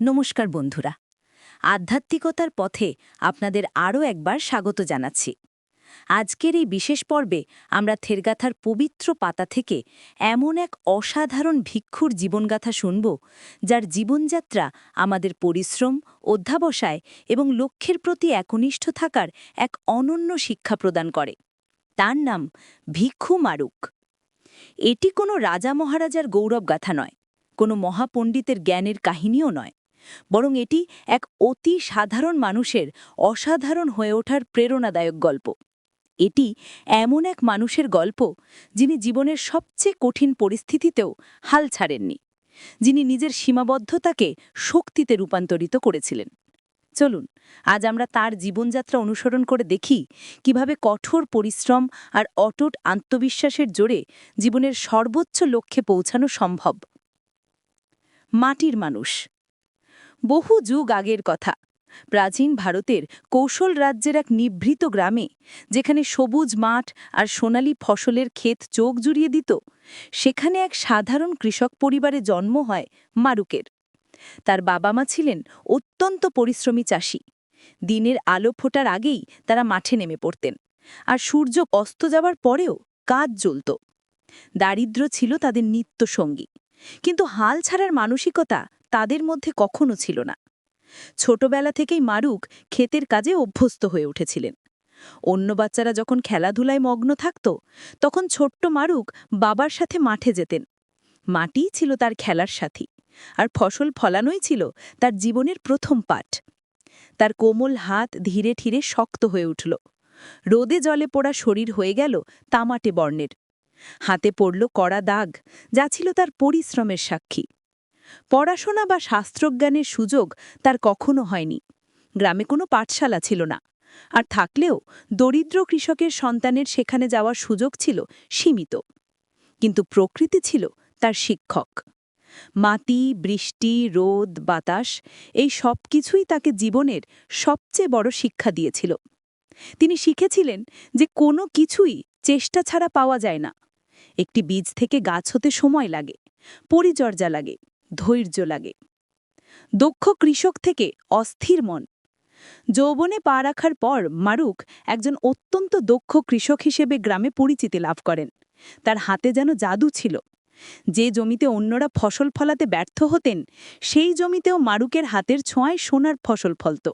নমস্কার বন্ধুরা। আধ্যাত্মিকতার পথে আপনাদের আরও একবার স্বাগত জানাচ্ছি। আজকের এই বিশেষ পর্বে আমরা থেরগাথার পবিত্র পাতা থেকে এমন এক অসাধারণ ভিক্ষুর জীবনগাথা শুনব, যার জীবনযাত্রা আমাদের পরিশ্রম, অধ্যাবসায় এবং লক্ষ্যের প্রতি একনিষ্ঠ থাকার এক অনন্য শিক্ষা প্রদান করে। তার নাম ভিক্ষু মারুক। এটি কোনো রাজা মহারাজার গৌরবগাথা নয়, কোনো মহাপণ্ডিতের জ্ঞানের কাহিনীও নয়। বরং এটি এক অতি সাধারণ মানুষের অসাধারণ হয়ে ওঠার প্রেরণাদায়ক গল্প। এটি এমন এক মানুষের গল্প যিনি জীবনের সবচেয়ে কঠিন পরিস্থিতিতেও হাল ছাড়েননি, যিনি নিজের সীমাবদ্ধতাকে শক্তিতে রূপান্তরিত করেছিলেন। চলুন, আজ আমরা তার জীবনযাত্রা অনুসরণ করে দেখি কীভাবে কঠোর পরিশ্রম আর অটুট আত্মবিশ্বাসের জোরে জীবনের সর্বোচ্চ লক্ষ্যে পৌঁছানো সম্ভব। মাটির মানুষ বহু যুগ আগের কথা। প্রাচীন ভারতের কৌশল রাজ্যের এক নিভৃত গ্রামে, যেখানে সবুজ মাঠ আর সোনালি ফসলের ক্ষেত চোখ জুড়িয়ে দিত, সেখানে এক সাধারণ কৃষক পরিবারে জন্ম হয় মারুকের। তার বাবা মা ছিলেন অত্যন্ত পরিশ্রমী চাষি। দিনের আলো ফোটার আগেই তারা মাঠে নেমে পড়তেন, আর সূর্য অস্ত যাবার পরেও কাজ জ্বলত। দারিদ্র্য ছিল তাদের নিত্য সঙ্গী কিন্তু হাল ছাড়ার মানসিকতা তাদের মধ্যে কখনো ছিল না। ছোটবেলা থেকেই মারুক ক্ষেতের কাজে অভ্যস্ত হয়ে উঠেছিলেন। অন্য বাচ্চারা যখন খেলাধুলায় মগ্ন থাকত, তখন ছোট্ট মারুক বাবার সাথে মাঠে যেতেন। মাটিই ছিল তার খেলার সাথী, আর ফসল ফলানোই ছিল তার জীবনের প্রথম পাঠ। তার কোমল হাত ধীরে ধীরে শক্ত হয়ে উঠল। রোদে জলে পোড়া শরীর হয়ে গেল তামাটে বর্ণের। হাতে পড়ল কড়া দাগ, যা ছিল তার পরিশ্রমের সাক্ষী। পড়াশোনা বা শাস্ত্রজ্ঞানের সুযোগ তার কখনো হয়নি। গ্রামে কোনো পাঠশালা ছিল না। আর থাকলেও দরিদ্র কৃষকের সন্তানের সেখানে যাওয়ার সুযোগ ছিল সীমিত। কিন্তু প্রকৃতি ছিল তার শিক্ষক। মাটি, বৃষ্টি, রোদ, বাতাস, এই সব কিছুই তাকে জীবনের সবচেয়ে বড় শিক্ষা দিয়েছিল। তিনি শিখেছিলেন যে কোনো কিছুই চেষ্টা ছাড়া পাওয়া যায় না। একটি বীজ থেকে গাছ হতে সময় লাগে, পরিচর্যা লাগে, ধৈর্য লাগে। দক্ষ কৃষক থেকে অস্থির মন। যৌবনে পা রাখার পর মারুক একজন অত্যন্ত দক্ষ কৃষক হিসেবে গ্রামে পরিচিতি লাভ করেন। তার হাতে যেন জাদু ছিল। যে জমিতে অন্যরা ফসল ফলাতে ব্যর্থ হতেন, সেই জমিতেও মারুকের হাতের ছোঁয়ায় সোনার ফসল ফলত।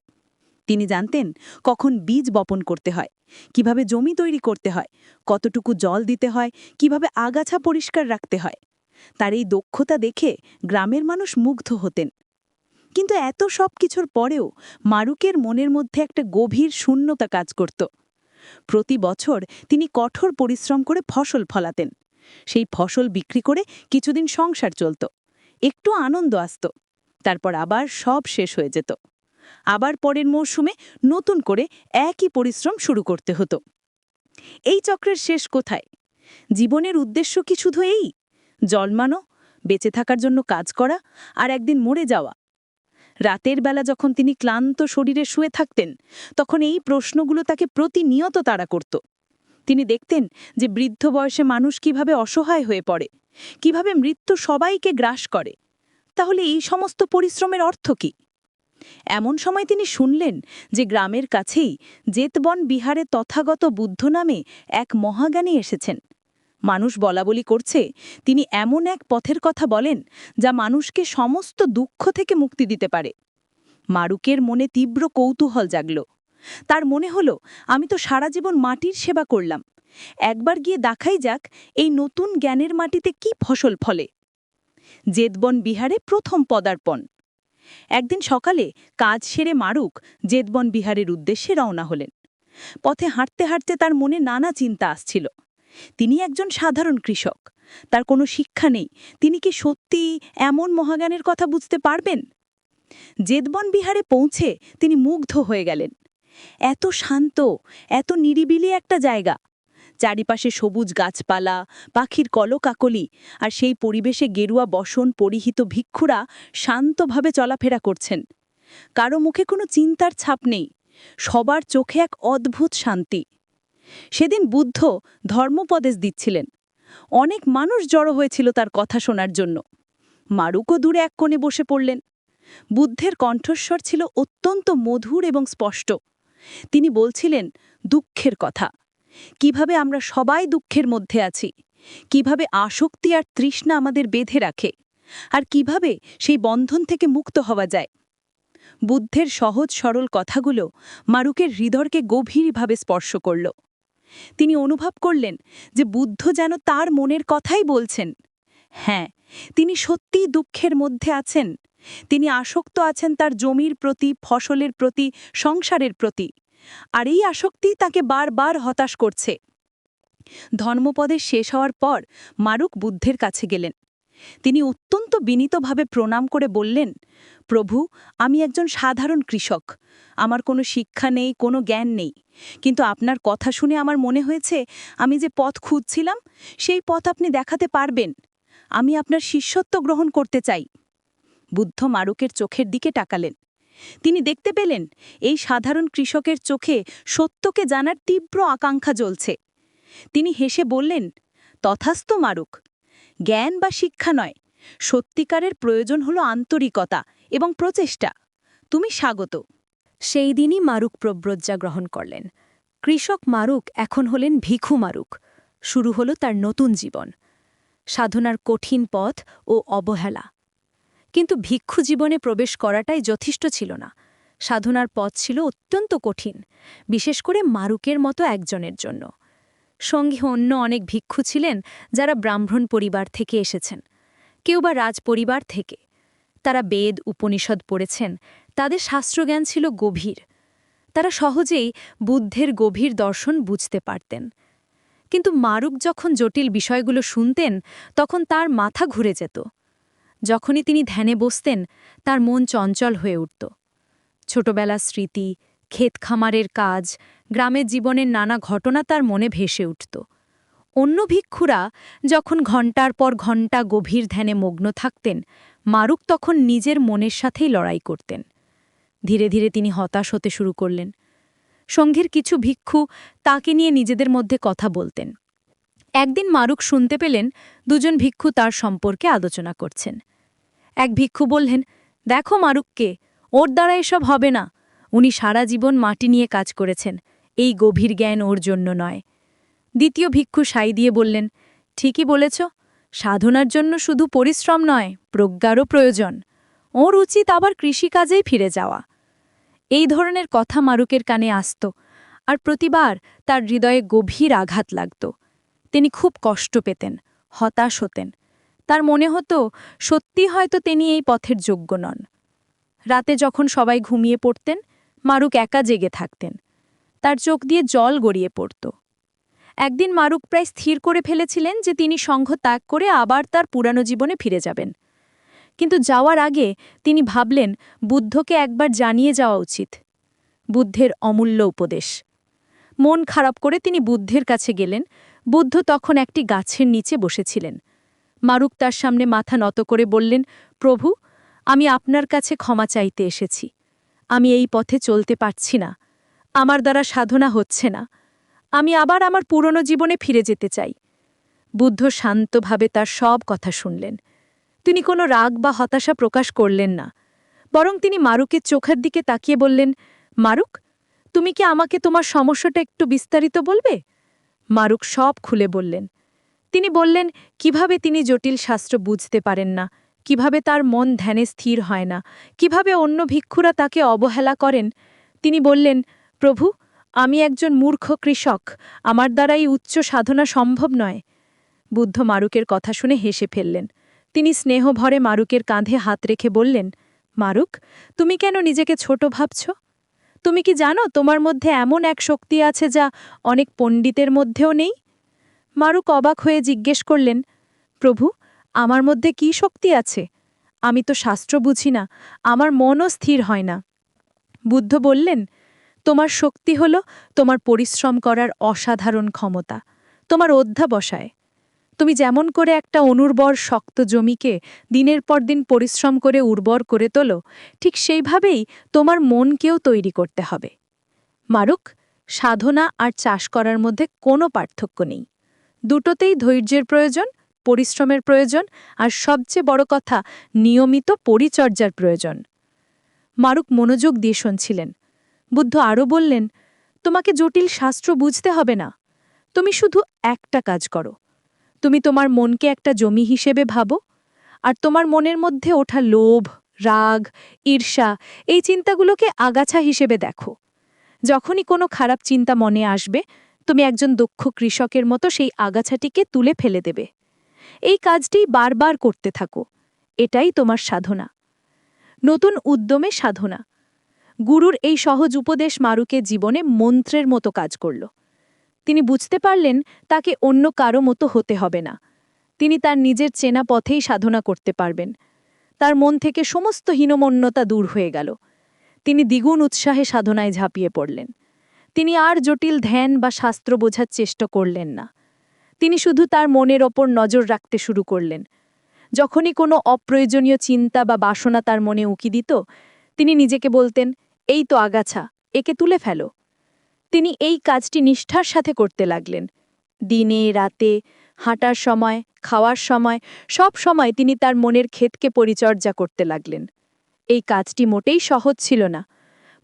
তিনি জানতেন কখন বীজ বপন করতে হয়, কীভাবে জমি তৈরি করতে হয়, কতটুকু জল দিতে হয়, কীভাবে আগাছা পরিষ্কার রাখতে হয়। তার এই দক্ষতা দেখে গ্রামের মানুষ মুগ্ধ হতেন। কিন্তু এত সব কিছুর পরেও মারুকের মনের মধ্যে একটা গভীর শূন্যতা কাজ করত। প্রতি বছর তিনি কঠোর পরিশ্রম করে ফসল ফলাতেন। সেই ফসল বিক্রি করে কিছুদিন সংসার চলত। একটু আনন্দ আসত। তারপর আবার সব শেষ হয়ে যেত। আবার পরের মৌসুমে নতুন করে একই পরিশ্রম শুরু করতে হতো। এই চক্রের শেষ কোথায়? জীবনের উদ্দেশ্য কি শুধু এই? জন্মানো বেঁচে থাকার জন্য কাজ করা আর একদিন মরে যাওয়া। রাতের বেলা যখন তিনি ক্লান্ত শরীরে শুয়ে থাকতেন, তখন এই প্রশ্নগুলো তাকে প্রতিনিয়ত তাড়া করত। তিনি দেখতেন যে বৃদ্ধ বয়সে মানুষ কীভাবে অসহায় হয়ে পড়ে, কীভাবে মৃত্যু সবাইকে গ্রাস করে। তাহলে এই সমস্ত পরিশ্রমের অর্থ কি? এমন সময় তিনি শুনলেন যে গ্রামের কাছেই জেতবন বিহারে তথাগত বুদ্ধ নামে এক মহাজ্ঞানী এসেছেন। মানুষ বলাবলি করছে, তিনি এমন এক পথের কথা বলেন যা মানুষকে সমস্ত দুঃখ থেকে মুক্তি দিতে পারে। মারুকের মনে তীব্র কৌতূহল জাগল। তার মনে হলো, আমি তো সারা জীবন মাটির সেবা করলাম। একবার গিয়ে দেখাই যাক, এই নতুন জ্ঞানের মাটিতে কি ফসল ফলে। জেদবন বিহারে প্রথম পদার্পণ। একদিন সকালে কাজ সেরে মারুক জেদবন বিহারের উদ্দেশ্যে রওনা হলেন। পথে হাঁটতে হাঁটতে তার মনে নানা চিন্তা আসছিল। তিনি একজন সাধারণ কৃষক। তার কোনো শিক্ষা নেই। তিনি কি সত্যি এমন মহাজ্ঞানের কথা বুঝতে পারবেন? জেদবন বিহারে পৌঁছে তিনি মুগ্ধ হয়ে গেলেন। এত শান্ত, এত নিরিবিলি একটা জায়গা। চারিপাশে সবুজ গাছপালা, পাখির কলকাকলি আর সেই পরিবেশে গেরুয়া বসন পরিহিত ভিক্ষুরা শান্তভাবে চলাফেরা করছেন। কারও মুখে কোনো চিন্তার ছাপ নেই। সবার চোখে এক অদ্ভুত শান্তি। সেদিন বুদ্ধ ধর্মোপদেশ দিচ্ছিলেন। অনেক মানুষ জড়ো হয়েছিল তার কথা শোনার জন্য। মারুকও দূরে এক কোণে বসে পড়লেন। বুদ্ধের কণ্ঠস্বর ছিল অত্যন্ত মধুর এবং স্পষ্ট। তিনি বলছিলেন, দুঃখের কথা। কীভাবে আমরা সবাই দুঃখের মধ্যে আছি? কীভাবে আসক্তি আর তৃষ্ণা আমাদের বেঁধে রাখে? আর কীভাবে সেই বন্ধন থেকে মুক্ত হওয়া যায়? বুদ্ধের সহজ সরল কথাগুলো মারুকের হৃদয়কে গভীরভাবে স্পর্শ করল। তিনি অনুভব করলেন যে বুদ্ধ যেন তার মনের কথাই বলছেন। হ্যাঁ তিনি সত্যিই দুঃখের মধ্যে আছেন। তিনি আসক্ত আছেন তার জমির প্রতি, ফসলের প্রতি, সংসারের প্রতি। আর এই আসক্তি তাকে বারবার হতাশ করছে। ধর্মপদের শেষ হওয়ার পর মারুক বুদ্ধের কাছে গেলেন। তিনি অত্যন্ত বিনীতভাবে প্রণাম করে বললেন, প্রভু, আমি একজন সাধারণ কৃষক। আমার কোনো শিক্ষা নেই, কোনো জ্ঞান নেই। কিন্তু আপনার কথা শুনে আমার মনে হয়েছে, আমি যে পথ খুঁজছিলাম, সেই পথ আপনি দেখাতে পারবেন। আমি আপনার শিষ্যত্ব গ্রহণ করতে চাই। বুদ্ধ মারুকের চোখের দিকে টাকালেন তিনি দেখতে পেলেন, এই সাধারণ কৃষকের চোখে সত্যকে জানার তীব্র আকাঙ্ক্ষা জ্বলছে। তিনি হেসে বললেন, তথাস্ত মারুক, জ্ঞান বা শিক্ষা নয়, সত্যিকারের প্রয়োজন হলো আন্তরিকতা এবং প্রচেষ্টা। তুমি স্বাগত। সেই দিনই মারুক প্রব্রজ্জা গ্রহণ করলেন। কৃষক মারুক এখন হলেন ভিখু মারুক। শুরু হলো তার নতুন জীবন। সাধনার কঠিন পথ ও অবহেলা। কিন্তু ভিক্ষু জীবনে প্রবেশ করাটাই যথেষ্ট ছিল না। সাধনার পথ ছিল অত্যন্ত কঠিন, বিশেষ করে মারুকের মতো একজনের জন্য। সঙ্গে অন্য অনেক ভিক্ষু ছিলেন যারা ব্রাহ্মণ পরিবার থেকে এসেছেন, কেউ বা রাজ পরিবার থেকে। তারা বেদ, উপনিষদ পড়েছেন, তাদের শাস্ত্রজ্ঞান ছিল গভীর। তারা সহজেই বুদ্ধের গভীর দর্শন বুঝতে পারতেন। কিন্তু মারুক যখন জটিল বিষয়গুলো শুনতেন, তখন তার মাথা ঘুরে যেত। যখনই তিনি ধ্যানে বসতেন, তার মন চঞ্চল হয়ে উঠত। ছোটবেলার স্মৃতি, ক্ষেত খামারের কাজ, গ্রামের জীবনের নানা ঘটনা তার মনে ভেসে উঠত। অন্য ভিক্ষুরা যখন ঘণ্টার পর ঘণ্টা গভীর ধ্যানে মগ্ন থাকতেন, মারুক তখন নিজের মনের সাথেই লড়াই করতেন। ধীরে ধীরে তিনি হতাশ হতে শুরু করলেন। সঙ্ঘের কিছু ভিক্ষু তাকে নিয়ে নিজেদের মধ্যে কথা বলতেন। একদিন মারুক শুনতে পেলেন দুজন ভিক্ষু তার সম্পর্কে আলোচনা করছেন। এক ভিক্ষু বললেন, দেখো মারুককে, ওর দ্বারা এসব হবে না। উনি সারা জীবন মাটি নিয়ে কাজ করেছেন। এই গভীর জ্ঞান ওর জন্য নয়। দ্বিতীয় ভিক্ষু সাই দিয়ে বললেন, ঠিকই বলেছ। সাধনার জন্য শুধু পরিশ্রম নয়, প্রজ্ঞারও প্রয়োজন। ওর উচিত আবার কৃষিকাজেই ফিরে যাওয়া। এই ধরনের কথা মারুকের কানে আসত আর প্রতিবার তার হৃদয়ে গভীর আঘাত লাগত। তিনি খুব কষ্ট পেতেন, হতাশ হতেন। তার মনে হতো, সত্যি হয়তো তিনি এই পথের যোগ্য নন। রাতে যখন সবাই ঘুমিয়ে পড়তেন, মারুক একা জেগে থাকতেন। তার চোখ দিয়ে জল গড়িয়ে পড়ত। একদিন মারুক প্রায় স্থির করে ফেলেছিলেন যে তিনি সংঘ ত্যাগ করে আবার তার পুরানো জীবনে ফিরে যাবেন। কিন্তু যাওয়ার আগে তিনি ভাবলেন, বুদ্ধকে একবার জানিয়ে যাওয়া উচিত। বুদ্ধের অমূল্য উপদেশ। মন খারাপ করে তিনি বুদ্ধের কাছে গেলেন বুদ্ধ তখন একটি গাছের নিচে বসেছিলেন। মারুক তার সামনে মাথা নত করে বললেন, প্রভু, আমি আপনার কাছে ক্ষমা চাইতে এসেছি। আমি এই পথে চলতে পারছি না। আমার দ্বারা সাধনা হচ্ছে না। আমি আবার আমার পুরনো জীবনে ফিরে যেতে চাই। বুদ্ধ শান্তভাবে তার সব কথা শুনলেন। তিনি কোনো রাগ বা হতাশা প্রকাশ করলেন না। বরং তিনি মারুকের চোখের দিকে তাকিয়ে বললেন, মারুক, তুমি কি আমাকে তোমার সমস্যাটা একটু বিস্তারিত বলবে? মারুক সব খুলে বললেন। তিনি বললেন, কীভাবে তিনি জটিল শাস্ত্র বুঝতে পারেন না? কীভাবে তার মন ধ্যানে স্থির হয় না? কীভাবে অন্য ভিক্ষুরা তাকে অবহেলা করেন? তিনি বললেন, প্রভু, আমি একজন মূর্খ কৃষক। আমার দ্বারাই উচ্চ সাধনা সম্ভব নয়। বুদ্ধ মারুকের কথা শুনে হেসে ফেললেন। তিনি স্নেহভরে মারুকের কাঁধে হাত রেখে বললেন, মারুক, তুমি কেন নিজেকে ছোট ভাবছ? তুমি কি জানো তোমার মধ্যে এমন এক শক্তি আছে যা অনেক পণ্ডিতের মধ্যেও নেই? মারুক অবাক হয়ে জিজ্ঞেস করলেন, প্রভু, আমার মধ্যে কি শক্তি আছে? আমি তো শাস্ত্র বুঝি না, আমার মনও স্থির হয় না। বুদ্ধ বললেন, তোমার শক্তি হল তোমার পরিশ্রম করার অসাধারণ ক্ষমতা, তোমার অধ্যাবসায়। তুমি যেমন করে একটা অনুর্বর শক্ত জমিকে দিনের পর দিন পরিশ্রম করে উর্বর করে তোলো, ঠিক সেইভাবেই তোমার মনকেও তৈরি করতে হবে। মারুক, সাধনা আর চাষ করার মধ্যে কোনো পার্থক্য নেই। দুটোতেই ধৈর্যের প্রয়োজন, পরিশ্রমের প্রয়োজন আর সবচেয়ে বড় কথা, নিয়মিত পরিচর্যার প্রয়োজন। মারুক মনোযোগ দিয়ে শুনছিলেন। বুদ্ধ আরও বললেন, তোমাকে জটিল শাস্ত্র বুঝতে হবে না। তুমি শুধু একটা কাজ করো। তুমি তোমার মনকে একটা জমি হিসেবে ভাবো, আর তোমার মনের মধ্যে ওঠা লোভ, রাগ, ঈর্ষা, এই চিন্তাগুলোকে আগাছা হিসেবে দেখো। যখনই কোনো খারাপ চিন্তা মনে আসবে, তুমি একজন দক্ষ কৃষকের মতো সেই আগাছাটিকে তুলে ফেলে দেবে। এই কাজটি বারবার করতে থাকো। এটাই তোমার সাধনা। নতুন উদ্যমে সাধনা। গুরুর এই সহজ উপদেশ মারুকে জীবনে মন্ত্রের মতো কাজ করল। তিনি বুঝতে পারলেন তাকে অন্য কারও মতো হতে হবে না। তিনি তার নিজের চেনা পথেই সাধনা করতে পারবেন। তার মন থেকে সমস্ত হীনমন্যতা দূর হয়ে গেল। তিনি দ্বিগুণ উৎসাহে সাধনায় ঝাঁপিয়ে পড়লেন। তিনি আর জটিল ধ্যান বা শাস্ত্র বোঝার চেষ্টা করলেন না। তিনি শুধু তার মনের ওপর নজর রাখতে শুরু করলেন। যখনই কোনো অপ্রয়োজনীয় চিন্তা বা বাসনা তার মনে উকি দিত, তিনি নিজেকে বলতেন, এই তো আগাছা, একে তুলে ফেলো। তিনি এই কাজটি নিষ্ঠার সাথে করতে লাগলেন। দিনে, রাতে, হাঁটার সময়, খাওয়ার সময়, সব সময় তিনি তার মনের ক্ষেতকে পরিচর্যা করতে লাগলেন। এই কাজটি মোটেই সহজ ছিল না।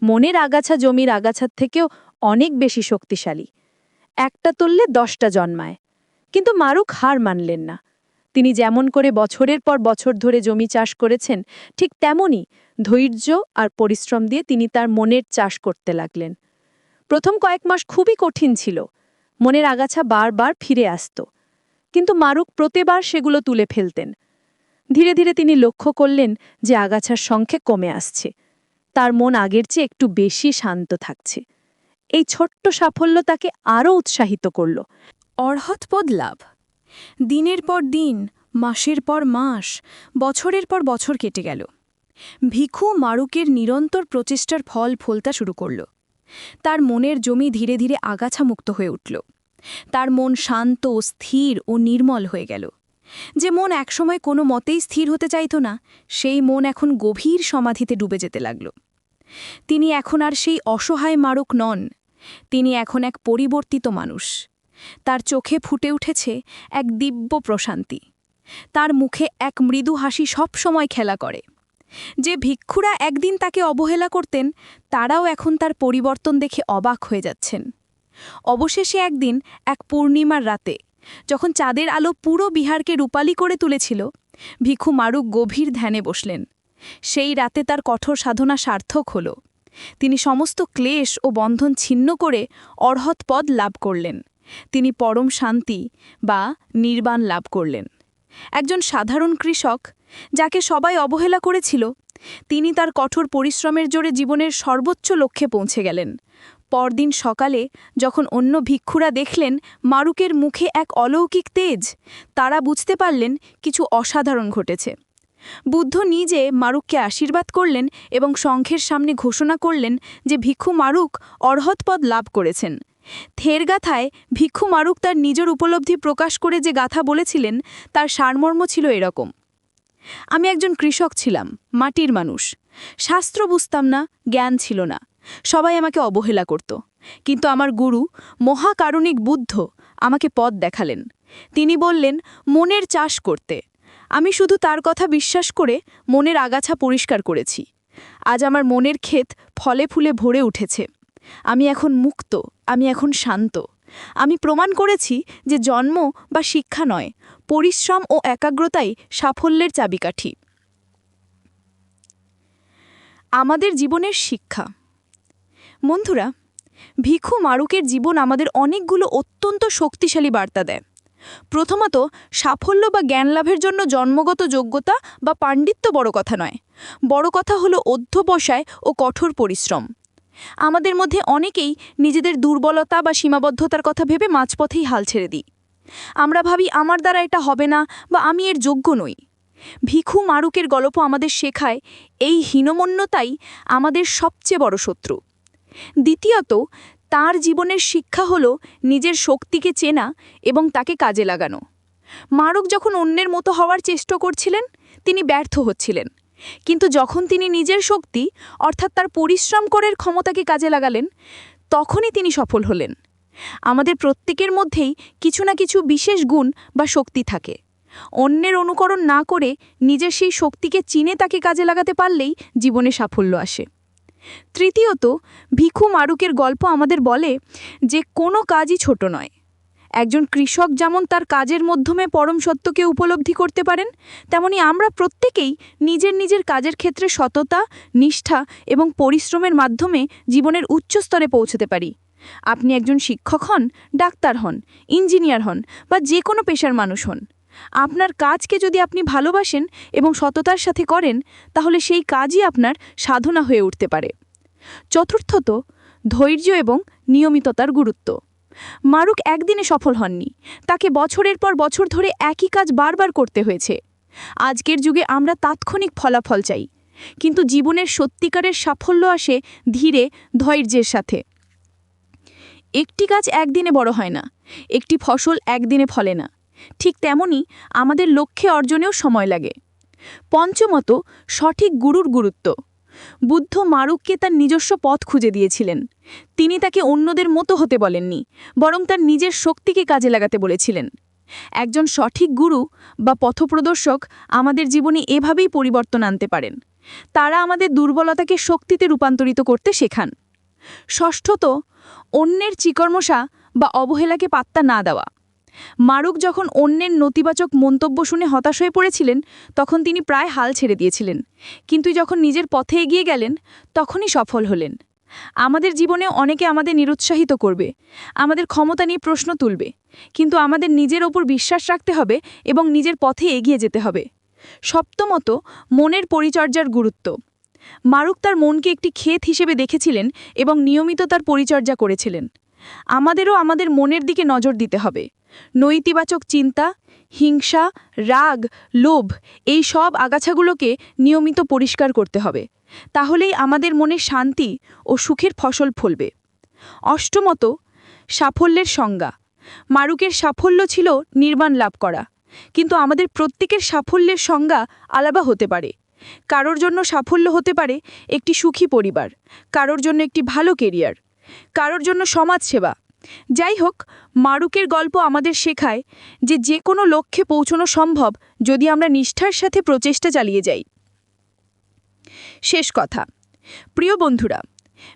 মনের আগাছা জমির আগাছার থেকেও অনেক বেশি শক্তিশালী। একটা তুললে দশটা জন্মায়। কিন্তু মারুক হার মানলেন না। তিনি যেমন করে বছরের পর বছর ধরে জমি চাষ করেছেন, ঠিক তেমনই ধৈর্য আর পরিশ্রম দিয়ে তিনি তার মনের চাষ করতে লাগলেন। প্রথম কয়েক মাস খুবই কঠিন ছিল। মনের আগাছা বারবার ফিরে আসত। কিন্তু মারুক প্রতিবার সেগুলো তুলে ফেলতেন। ধীরে ধীরে তিনি লক্ষ্য করলেন যে আগাছার সংখ্যে কমে আসছে। তার মন আগের চেয়ে একটু বেশি শান্ত থাকছে। এই ছোট্ট সাফল্য তাকে আরও উৎসাহিত করল। অর্হৎপদ লাভ। দিনের পর দিন, মাসের পর মাস, বছরের পর বছর কেটে গেল। ভিখু মারুকের নিরন্তর প্রচেষ্টার ফল ফলতা শুরু করল। তার মনের জমি ধীরে ধীরে আগাছামুক্ত হয়ে উঠল। তার মন শান্ত, স্থির ও নির্মল হয়ে গেল। যে মন একসময় কোনো মতেই স্থির হতে চাইত না, সেই মন এখন গভীর সমাধিতে ডুবে যেতে লাগল। তিনি এখন আর সেই অসহায় মারুক নন। তিনি এখন এক পরিবর্তিত মানুষ। তার চোখে ফুটে উঠেছে এক দিব্য প্রশান্তি। তার মুখে এক মৃদু হাসি সবসময় খেলা করে। যে ভিক্ষুরা একদিন তাকে অবহেলা করতেন, তারাও এখন তার পরিবর্তন দেখে অবাক হয়ে যাচ্ছেন। অবশেষে একদিন, এক পূর্ণিমার রাতে, যখন চাঁদের আলো পুরো বিহারকে রূপালি করে তুলেছিল, ভিক্ষু মারুক গভীর ধ্যানে বসলেন। সেই রাতে তার কঠোর সাধনা সার্থক হল। তিনি সমস্ত ক্লেশ ও বন্ধন ছিন্ন করে অর্হৎ পদ লাভ করলেন। তিনি পরম শান্তি বা নির্বাণ লাভ করলেন। একজন সাধারণ কৃষক যাকে সবাই অবহেলা করেছিল। তিনি তার কঠোর পরিশ্রমের জোরে জীবনের সর্বোচ্চ লক্ষ্যে পৌঁছে গেলেন। পরদিন সকালে যখন অন্য ভিক্ষুরা দেখলেন মারুকের মুখে এক অলৌকিক তেজ, তারা বুঝতে পারলেন কিছু অসাধারণ ঘটেছে। বুদ্ধ নিজে মারুককে আশীর্বাদ করলেন এবং শঙ্খের সামনে ঘোষণা করলেন যে ভিক্ষু মারুক অর্হৎপদ লাভ করেছেন। থের গাথায় ভিক্ষু মারুক তার নিজের উপলব্ধি প্রকাশ করে যে গাথা বলেছিলেন, তার সারমর্ম ছিল এরকম। আমি একজন কৃষক ছিলাম, মাটির মানুষ। শাস্ত্র বুঝতাম না, জ্ঞান ছিল না। সবাই আমাকে অবহেলা করত। কিন্তু আমার গুরু, মহাকারণিক বুদ্ধ, আমাকে পথ দেখালেন। তিনি বললেন, মনের চাষ করতে। আমি শুধু তার কথা বিশ্বাস করে মনের আগাছা পরিষ্কার করেছি। আজ আমার মনের ক্ষেত ফলে ফুলে ভরে উঠেছে। আমি এখন মুক্ত, আমি এখন শান্ত। আমি প্রমাণ করেছি যে জন্ম বা শিক্ষা নয়, পরিশ্রম ও একাগ্রতাই সাফল্যের চাবিকাঠি। আমাদের জীবনের শিক্ষা। বন্ধুরা, ভিখু মারুকের জীবন আমাদের অনেকগুলো অত্যন্ত শক্তিশালী বার্তা দেয়। প্রথমত, সাফল্য বা জ্ঞান লাভের জন্য জন্মগত যোগ্যতা বা পাণ্ডিত্য বড় কথা নয়। বড় কথা হলো অধ্যবসায় ও কঠোর পরিশ্রম। আমাদের মধ্যে অনেকেই নিজেদের দুর্বলতা বা সীমাবদ্ধতার কথা ভেবে মাঝপথেই হাল ছেড়ে দিই। আমরা ভাবি, আমার দ্বারা এটা হবে না বা আমি এর যোগ্য নই। ভিখু মারুকের গল্প আমাদের শেখায়, এই হীনমন্যতাই আমাদের সবচেয়ে বড় শত্রু। দ্বিতীয়ত, তার জীবনের শিক্ষা হল নিজের শক্তিকে চেনা এবং তাকে কাজে লাগানো। মারুক যখন অন্যের মতো হওয়ার চেষ্টা করছিলেন, তিনি ব্যর্থ হচ্ছিলেন। কিন্তু যখন তিনি নিজের শক্তি, অর্থাৎ তার পরিশ্রম করার ক্ষমতাকে কাজে লাগালেন, তখনই তিনি সফল হলেন। আমাদের প্রত্যেকের মধ্যেই কিছু না কিছু বিশেষ গুণ বা শক্তি থাকে। অন্যের অনুকরণ না করে নিজের সেই শক্তিকে চিনে তাকে কাজে লাগাতে পারলেই জীবনে সাফল্য আসে। তৃতীয়ত ভিখু মারুকের গল্প আমাদের বলে যে কোনো কাজই ছোট নয়। একজন কৃষক যেমন তার কাজের মাধ্যমে পরম সত্যকে উপলব্ধি করতে পারেন, তেমনি আমরা প্রত্যেকেই নিজের নিজের কাজের ক্ষেত্রে সততা, নিষ্ঠা এবং পরিশ্রমের মাধ্যমে জীবনের উচ্চ স্তরে পৌঁছতে পারি। আপনি একজন শিক্ষক হন, ডাক্তার হন, ইঞ্জিনিয়ার হন বা যে কোনো পেশার মানুষ হন। আপনার কাজকে যদি আপনি ভালোবাসেন এবং সততার সাথে করেন, তাহলে সেই কাজই আপনার সাধনা হয়ে উঠতে পারে। চতুর্থত, ধৈর্য এবং নিয়মিততার গুরুত্ব। মারুক একদিনে সফল হননি। তাকে বছরের পর বছর ধরে একই কাজ বারবার করতে হয়েছে। আজকের যুগে আমরা তাৎক্ষণিক ফলাফল চাই। কিন্তু জীবনের সত্যিকারের সাফল্য আসে ধীরে, ধৈর্যের সাথে। একটি গাছ একদিনে বড় হয় না, একটি ফসল একদিনে ফলে না। ঠিক তেমনি আমাদের লক্ষ্যে অর্জনেও সময় লাগে। পঞ্চমত, সঠিক গুরুর গুরুত্ব। বুদ্ধ মারুককে তার নিজস্ব পথ খুঁজে দিয়েছিলেন। তিনি তাকে অন্যদের মতো হতে বলেননি, বরং তার নিজের শক্তিকে কাজে লাগাতে বলেছিলেন। একজন সঠিক গুরু বা পথপ্রদর্শক আমাদের জীবনে এভাবেই পরিবর্তন আনতে পারেন। তারা আমাদের দুর্বলতাকে শক্তিতে রূপান্তরিত করতে শেখান। ষষ্ঠত, অন্যের চিকর্মশা বা অবহেলাকে পাত্তা না দেওয়া। মারুক যখন অন্যের নতিবাচক মন্তব্য শুনে হতাশ হয়ে পড়েছিলেন, তখন তিনি প্রায় হাল ছেড়ে দিয়েছিলেন। কিন্তু যখন নিজের পথে এগিয়ে গেলেন, তখনই সফল হলেন। আমাদের জীবনে অনেকে আমাদের নিরুৎসাহিত করবে, আমাদের ক্ষমতা নিয়ে প্রশ্ন তুলবে, কিন্তু আমাদের নিজের ওপর বিশ্বাস রাখতে হবে এবং নিজের পথে এগিয়ে যেতে হবে। সপ্তমত মনের পরিচর্যার গুরুত্ব। মারুক তার মনকে একটি ক্ষেত হিসেবে দেখেছিলেন এবং নিয়মিত তার পরিচর্যা করেছিলেন। আমাদেরও আমাদের মনের দিকে নজর দিতে হবে। নৈতিবাচক চিন্তা, হিংসা, রাগ, লোভ, এই সব আগাছাগুলোকে নিয়মিত পরিষ্কার করতে হবে। তাহলেই আমাদের মনে শান্তি ও সুখের ফসল ফলবে। অষ্টমত, সাফল্যের সংজ্ঞা। মারুকের সাফল্য ছিল নির্মাণ লাভ করা। কিন্তু আমাদের প্রত্যেকের সাফল্যের সংজ্ঞা আলাদা হতে পারে। কারোর জন্য সাফল্য হতে পারে একটি সুখী পরিবার, কারোর জন্য একটি ভালো কেরিয়ার কারোর জন্য সমাজসেবা। যাই হোক মারুকের গল্প আমাদের শেখায় যে যে কোনো লক্ষ্যে পৌঁছনো সম্ভব যদি আমরা নিষ্ঠার সাথে প্রচেষ্টা চালিয়ে যাই। শেষ কথা। প্রিয় বন্ধুরা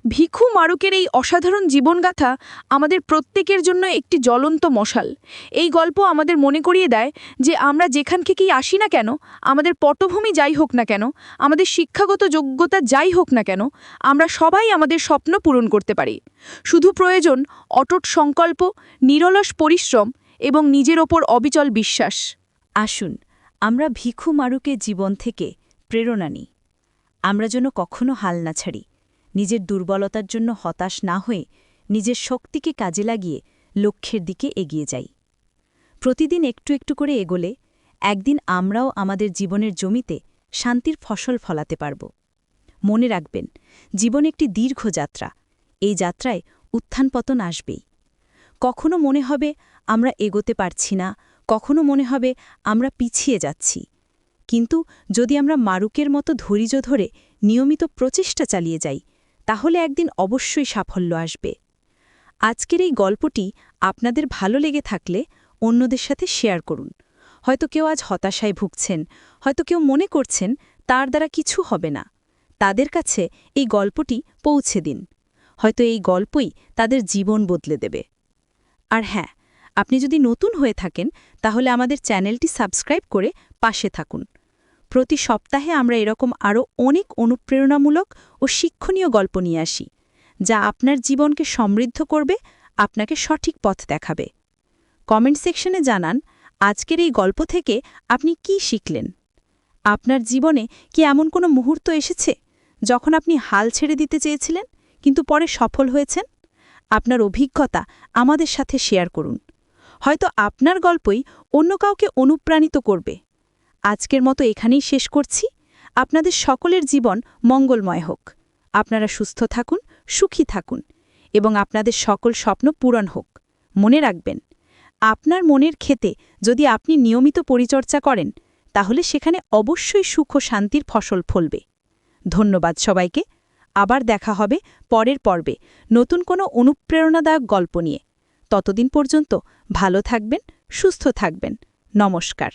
ভিখু মারুকের এই অসাধারণ জীবনগাথা আমাদের প্রত্যেকের জন্য একটি জ্বলন্ত মশাল। এই গল্প আমাদের মনে করিয়ে দেয় যে আমরা যেখান থেকেই আসি না কেন, আমাদের পটভূমি যাই হোক না কেন, আমাদের শিক্ষাগত যোগ্যতা যাই হোক না কেন, আমরা সবাই আমাদের স্বপ্ন পূরণ করতে পারি। শুধু প্রয়োজন অটট সংকল্প, নিরলস পরিশ্রম এবং নিজের ওপর অবিচল বিশ্বাস। আসুন, আমরা ভিখু মারুকের জীবন থেকে প্রেরণা নিই। আমরা যেন কখনো হাল না ছাড়ি। নিজের দুর্বলতার জন্য হতাশ না হয়ে নিজের শক্তিকে কাজে লাগিয়ে লক্ষ্যের দিকে এগিয়ে যাই। প্রতিদিন একটু একটু করে এগোলে একদিন আমরাও আমাদের জীবনের জমিতে শান্তির ফসল ফলাতে পারব। মনে রাখবেন, জীবন একটি দীর্ঘ যাত্রা। এই যাত্রায় উত্থান পতন আসবেই। কখনো মনে হবে আমরা এগোতে পারছি না, কখনো মনে হবে আমরা পিছিয়ে যাচ্ছি। কিন্তু যদি আমরা মারুকের মতো ধৈর্য ধরে নিয়মিত প্রচেষ্টা চালিয়ে যাই তাহলে একদিন অবশ্যই সাফল্য আসবে। আজকের এই গল্পটি আপনাদের ভালো লেগে থাকলে অন্যদের সাথে শেয়ার করুন। হয়তো কেউ আজ হতাশায় ভুগছেন, হয়তো কেউ মনে করছেন তার দ্বারা কিছু হবে না। তাদের কাছে এই গল্পটি পৌঁছে দিন। হয়তো এই গল্পই তাদের জীবন বদলে দেবে। আর হ্যাঁ আপনি যদি নতুন হয়ে থাকেন, তাহলে আমাদের চ্যানেলটি সাবস্ক্রাইব করে পাশে থাকুন। প্রতি সপ্তাহে আমরা এরকম আরও অনেক অনুপ্রেরণামূলক ও শিক্ষণীয় গল্প নিয়ে আসি, যা আপনার জীবনকে সমৃদ্ধ করবে, আপনাকে সঠিক পথ দেখাবে। কমেন্ট সেকশনে জানান, আজকের এই গল্প থেকে আপনি কি শিখলেন? আপনার জীবনে কি এমন কোনো মুহূর্ত এসেছে, যখন আপনি হাল ছেড়ে দিতে চেয়েছিলেন, কিন্তু পরে সফল হয়েছেন? আপনার অভিজ্ঞতা আমাদের সাথে শেয়ার করুন। হয়তো আপনার গল্পই অন্য কাউকে অনুপ্রাণিত করবে। আজকের মতো এখানেই শেষ করছি। আপনাদের সকলের জীবন মঙ্গলময় হোক। আপনারা সুস্থ থাকুন, সুখী থাকুন এবং আপনাদের সকল স্বপ্ন পূরণ হোক। মনে রাখবেন, আপনার মনের ক্ষেতে যদি আপনি নিয়মিত পরিচর্যা করেন, তাহলে সেখানে অবশ্যই সুখ ও শান্তির ফসল ফলবে। ধন্যবাদ সবাইকে। আবার দেখা হবে পরের পর্বে নতুন কোনো অনুপ্রেরণাদায়ক গল্প নিয়ে। ততদিন পর্যন্ত ভালো থাকবেন, সুস্থ থাকবেন। নমস্কার।